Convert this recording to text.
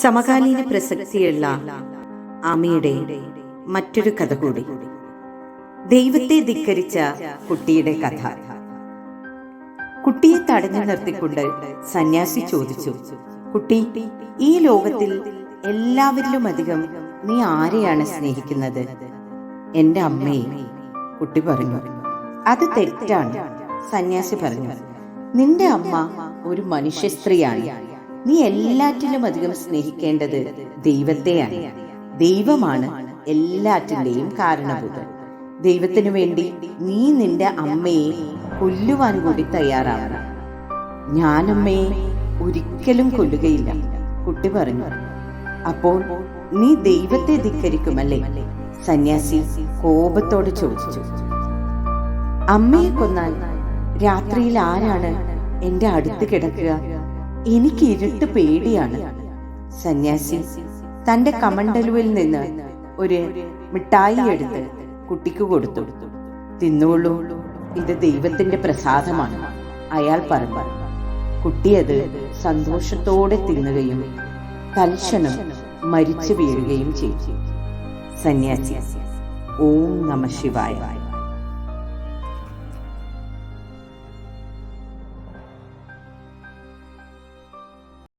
സമകാലീന പ്രസക്തിയുള്ള ആമയുടെ മറ്റൊരു കഥ കൂടി. ദൈവത്തെ ധിക്കരിച്ച കുട്ടിയുടെ കഥ. കുട്ടിയെ തടഞ്ഞു നിർത്തിക്കൊണ്ട് സന്യാസി ചോദിച്ചു കുട്ടി ഈ ലോകത്തിൽ എല്ലാവരിലും അധികം നീ ആരെയാണ് സ്നേഹിക്കുന്നത്? എന്റെ അമ്മയെ കുട്ടി പറഞ്ഞു. അത് തെറ്റാണ് സന്യാസി പറഞ്ഞു. നിന്റെ അമ്മ ഒരു മനുഷ്യ സ്ത്രീയാണ് നീ എല്ലാറ്റിലും അധികം സ്നേഹിക്കേണ്ടത് ദൈവത്തെയാണ്. ദൈവമാണ് എല്ലാറ്റിന്റെയും കാരണഭൂതൻ. ദൈവത്തിനു വേണ്ടി നീ നിന്റെ അമ്മയെ കൊല്ലുവാൻ കൂടി തയ്യാറാവണം. ഞാനമ്മയെ ഒരിക്കലും കൊല്ലുകയില്ല കുട്ടി പറഞ്ഞു. അപ്പോൾ നീ ദൈവത്തെ ധിക്കരിക്കുമല്ലേ? സന്യാസി കോപത്തോട് ചോദിച്ചു. അമ്മയെ കൊന്നാൽ രാത്രിയിൽ ആരാണ് എന്റെ അടുത്ത് കിടക്കുക? എനിക്ക് ഇരുട്ട് പേടിയാണ്. സന്യാസി തന്റെ കമണ്ടലുവിൽ നിന്ന് ഒരു മിഠായി എടുത്ത് കുട്ടിക്ക് കൊടുത്തു. തിന്നോളൂ ഇത് ദൈവത്തിന്റെ പ്രസാദമാണ് അയാൾ പറഞ്ഞു. കുട്ടി അത് സന്തോഷത്തോടെ തിന്നുകയും തൽക്ഷണം മരിച്ചു വീഴുകയും ചെയ്തു. സന്യാസി ഓം നമ ശിവായ.